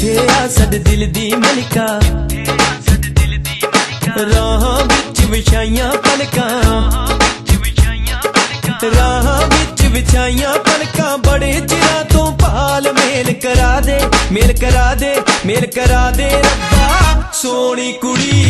ਕਿੱਥੇ ਆ ਸਾਡੇ ਦਿਲ ਦੀ ਮਲਿਕਾ। ਰਾਹਾਂ ਵਿੱਚ ਵਿਛਾਈਆਂ ਪਲਕਾਂ। ਰਾਹਾਂ ਵਿੱਚ ਵਿਛਾਈਆਂ ਪਲਕਾਂ, ਬੜੇ ਚਿਰਾਂ ਤੋਂ ਪਾਲ ਮੇਲ ਕਰਾ ਦੇ, ਮੇਲ ਕਰਾ ਦੇ, ਮੇਲ ਕਰਾ ਦੇ ਰੱਬਾ। ਸੋਹਣੀ ਕੁੜੀ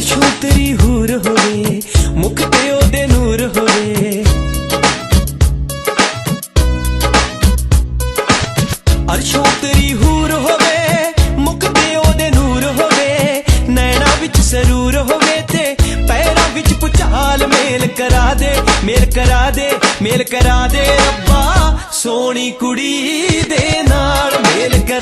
ਅਰਸ਼ੋਂ ਤੇਰੀ ਹੂਰ ਹੋਵੇ, ਮੁਖ ਤੇ ਉਹਦੇ ਨੂਰ ਹੋਵੇ। ਅਰਸ਼ੋਂ ਤੇਰੀ ਹੂਰ ਹੋਵੇ, ਮੁਖ ਤੇ ਉਹਦੇ ਨੂਰ ਹੋਵੇ। ਨੈਣਾ ਵਿੱਚ ਸਰੂਰ ਹੋਵੇ ਤੇ ਪੈਰਾਂ ਵਿੱਚ ਪੁਚਾਲ ਮੇਲ ਕਰਾ ਦੇ, ਮੇਲ ਕਰਾ ਦੇ, ਮੇਲ ਕਰਾ ਦੇ ਰੱਬਾ। ਸੋਹਣੀ ਕੁੜੀ ਦੇ ਨਾਲ ਮੇਲ ਕਰਾ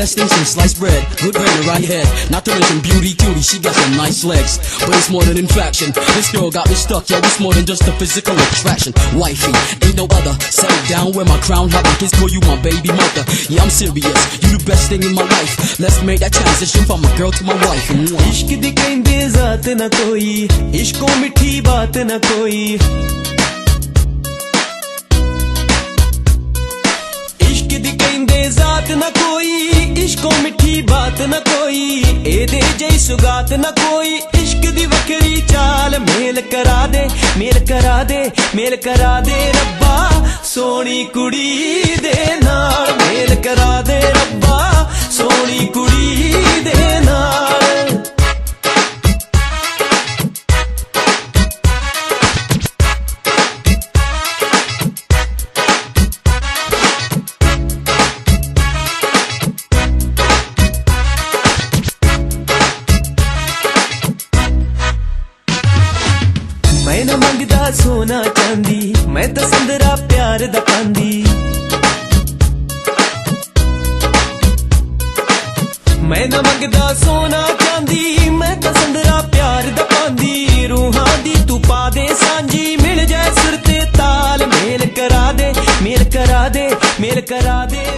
best thing since sliced bread. Good brain right head. Not to mention beauty, cutie, she got some nice legs. But it's more than infraction. This girl got me stuck, yo, it's more than just a physical attraction. Wifey, ain't no other. Settle down where my crown, have my kids call you my baby mother. Yeah, I'm serious, you the best thing in my life. Let's make that transition from a girl to my wife. इश्क ਇਸ਼ਕੋਂ ਮਿੱਠੀ ਬਾਤ ਨਾ ਕੋਈ, ਇਹਦੇ ਜਈ ਸੁਗਾਤ ਨਾ ਕੋਈ। ਇਸ਼ਕ ਦੀ ਵੱਖਰੀ ਚਾਲ ਮੇਲ ਕਰਾ ਦੇ, ਮੇਲ ਕਰਾ ਦੇ, ਮੇਲ ਕਰਾ ਦੇ ਰੱਬਾ। ਸੋਹਣੀ ਕੁੜੀ ਦੇ ਸੋਨਾ ਚਾਂਦੀ। ਮੈਂ ਤਾਂ ਸੰਦਰਾ ਪਿਆਰ ਦਾ ਪਾਂਦੀ। ਮੈਂ ਨਾ ਮੰਗਦਾ ਸੋਨਾ ਚਾਂਦੀ। ਮੈਂ ਤਾਂ ਸੰਦਰਾ ਪਿਆਰ ਦਾ ਪਾਂਦੀ। ਰੂਹਾਂ ਦੀ ਤੂੰ ਪਾ ਦੇ ਸਾਂਝੀ। ਮਿਲ ਜਾਏ ਸੁਰ ਤੇ ਤਾਲ, ਮੇਲ ਕਰਾ ਦੇ, ਮੇਲ ਕਰਾ ਦੇ, ਮੇਲ ਕਰਾ ਦੇ।